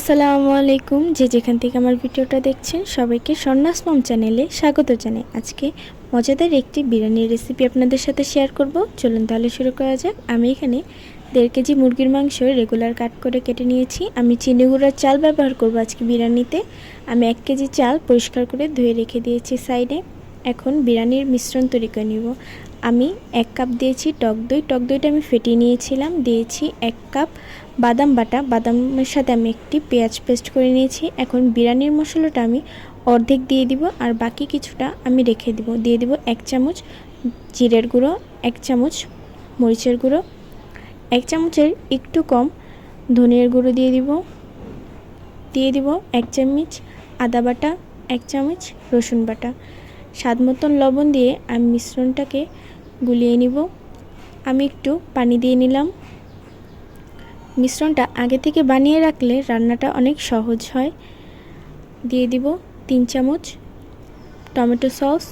আসসালামু আলাইকুম। যে যেখান থেকে আমার ভিডিওটা দেখছেন, সবাইকে সন্ন্যাস মম চ্যানেলে স্বাগত জানাই। আজকে মজাদার একটি বিরিয়ানির রেসিপি আপনাদের সাথে শেয়ার করব। চলুন তাহলে শুরু করা যাক। আমি এখানে দেড় কেজি মুরগির মাংস রেগুলার কাট করে কেটে নিয়েছি। আমি চিনি গুঁড়ার চাল ব্যবহার করব আজকে বিরিয়ানিতে। আমি এক কেজি চাল পরিষ্কার করে ধুয়ে রেখে দিয়েছি সাইডে এখন বিরিয়ানির মিশ্রণ তৈরি করে নিব। আমি এক কাপ দিয়েছি টক দই। টক দইটা আমি ফেটিয়ে নিয়েছিলাম। দিয়েছি এক কাপ বাদাম বাটা। বাদামের সাথে আমি একটি পেঁয়াজ পেস্ট করে নিয়েছি। এখন বিরিয়ানির মশলাটা আমি অর্ধেক দিয়ে দিব আর বাকি কিছুটা আমি রেখে দিব। দিয়ে দিব এক চামচ জিরের গুঁড়ো, এক চামচ মরিচের গুঁড়ো, এক চামচের একটু কম ধনিয়ার গুঁড়ো দিয়ে দিব। দিয়ে দিব এক চামচ আদা বাটা, এক চামচ রসুন বাটা। স্বাদ মতন লবণ দিয়ে আমি মিশ্রণটাকে গুলিয়ে নিব। আমি একটু পানি দিয়ে নিলাম। মিশ্রণটা আগে থেকে বানিয়ে রাখলে রান্নাটা অনেক সহজ হয়। দিয়ে দিব তিন চামচ টমেটো সস।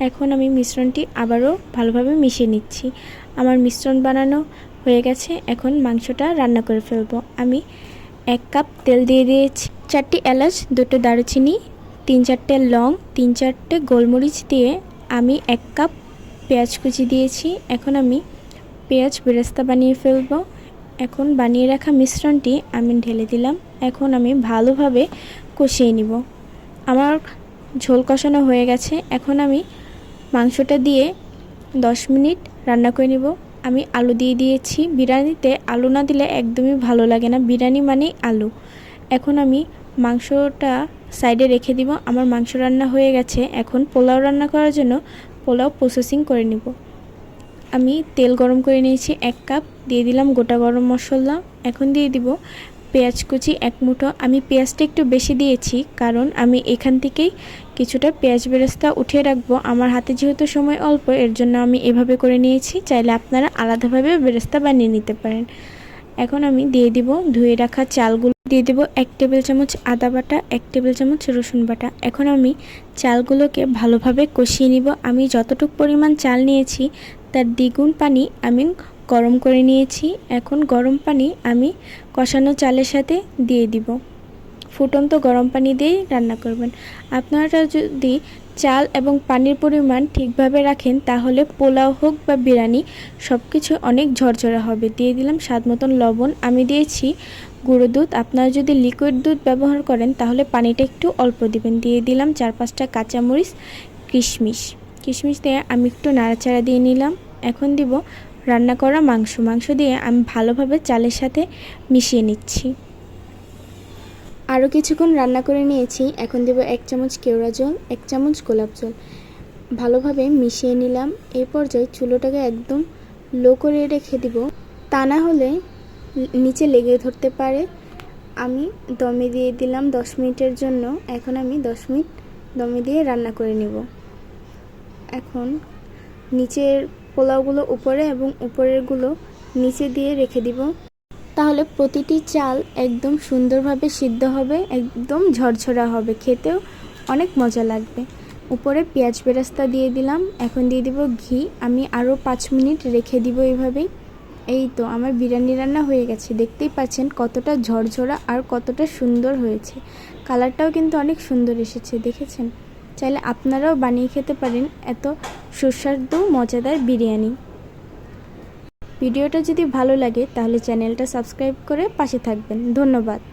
এখন আমি মিশ্রণটি আবারও ভালোভাবে মিশিয়ে নিচ্ছি। আমার মিশ্রণ বানানো হয়ে গেছে। এখন মাংসটা রান্না করে ফেলব। আমি এক কাপ তেল দিয়ে দিয়েছি। চারটি এলাচ, দুটো দারুচিনি তিন চারটে লং, তিন চারটে গোলমরিচ দিয়ে আমি এক কাপ পেঁয়াজ কুচি দিয়েছি। এখন আমি পেঁয়াজ বেরেস্তা বানিয়ে ফেলব। এখন বানিয়ে রাখা মিশ্রণটি আমি ঢেলে দিলাম। এখন আমি ভালোভাবে কষিয়ে নিব। আমার ঝোল কষানো হয়ে গেছে। এখন আমি মাংসটা দিয়ে দশ মিনিট রান্না করে নিব। আমি আলু দিয়ে দিয়েছি। বিরিয়ানিতে আলু না দিলে একদমই ভালো লাগে না। বিরিয়ানি মানেই আলু। এখন আমি মাংসটা সাইডে রেখে দিব। আমার মাংস রান্না হয়ে গেছে। এখন পোলাও রান্না করার জন্য পোলাও প্রসেসিং করে নিব। আমি তেল গরম করে নিয়েছি এক কাপ। দিয়ে দিলাম গোটা গরম মশলা। এখন দিয়ে দিব পেঁয়াজ কুচি এক মুঠো। আমি পেঁয়াজটা একটু বেশি দিয়েছি কারণ আমি এখান থেকেই কিছুটা পেঁয়াজ বেরেস্তা উঠিয়ে রাখব। আমার হাতে যেহেতু সময় অল্প, এর জন্য আমি এভাবে করে নিয়েছি। চাইলে আপনারা আলাদাভাবে বেরেস্তা বানিয়ে নিতে পারেন। এখন আমি দিয়ে দিব ধুয়ে রাখা চালগুলো। দিয়ে দেবো এক টেবিল চামচ আদা বাটা, এক টেবিল চামচ রসুন বাটা। এখন আমি চালগুলোকে ভালোভাবে কষিয়ে নিব। আমি যতটুক পরিমাণ চাল নিয়েছি, তার দ্বিগুণ পানি আমি গরম করে নিয়েছি। এখন গরম পানি আমি কষানো চালের সাথে দিয়ে দিব। ফুটন্ত গরম পানি দিয়েই রান্না করবেন। আপনারা যদি চাল এবং পানির পরিমাণ ঠিকভাবে রাখেন, তাহলে পোলাও হোক বা বিরিয়ানি সব কিছু অনেক ঝরঝরা হবে। দিয়ে দিলাম স্বাদ মতন লবণ। আমি দিয়েছি গুঁড়ো দুধ। আপনারা যদি লিকুইড দুধ ব্যবহার করেন, তাহলে পানিটা একটু অল্প দিবেন। দিয়ে দিলাম চার পাঁচটা কাঁচামরিচ, কিশমিশ। কিশমিশ দিয়ে আমি একটু নাড়াচাড়া দিয়ে নিলাম। এখন দিব রান্না করা মাংস। মাংস দিয়ে আমি ভালোভাবে চালের সাথে মিশিয়ে নিচ্ছি। আরও কিছুক্ষণ রান্না করে নিয়েছি। এখন দেব এক চামচ কেওড়া জল, এক চামচ গোলাপ জল। ভালোভাবে মিশিয়ে নিলাম। এই পর্যায়ে চুলোটাকে একদম লো করে রেখে দিব। তা না হলে নিচে লেগে ধরতে পারে। আমি দমে দিয়ে দিলাম দশ মিনিটের জন্য। এখন আমি দশ মিনিট দমে দিয়ে রান্না করে নিব। এখন নিচের পোলাওগুলো উপরে এবং উপরেরগুলো নিচে দিয়ে রেখে দিব। তাহলে প্রতিটি চাল একদম সুন্দরভাবে সিদ্ধ হবে, একদম ঝরঝরা হবে। খেতেও অনেক মজা লাগবে। উপরে পেঁয়াজ বেরাস্তা দিয়ে দিলাম। এখন দিয়ে দিব ঘি। আমি আরও পাঁচ মিনিট রেখে দিব এইভাবেই এই তো আমার বিরিয়ানি রান্না হয়ে গেছে। দেখতেই পাচ্ছেন কতটা ঝরঝরা আর কতটা সুন্দর হয়েছে। কালারটাও কিন্তু অনেক সুন্দর এসেছে, দেখেছেন? চাইলে আপনারাও বানিয়ে খেতে পারেন এত সুস্বাদু, মজাদার বিরিয়ানি। ভিডিওটা যদি ভালো লাগে তাহলে চ্যানেলটা সাবস্ক্রাইব করে পাশে থাকবেন। ধন্যবাদ।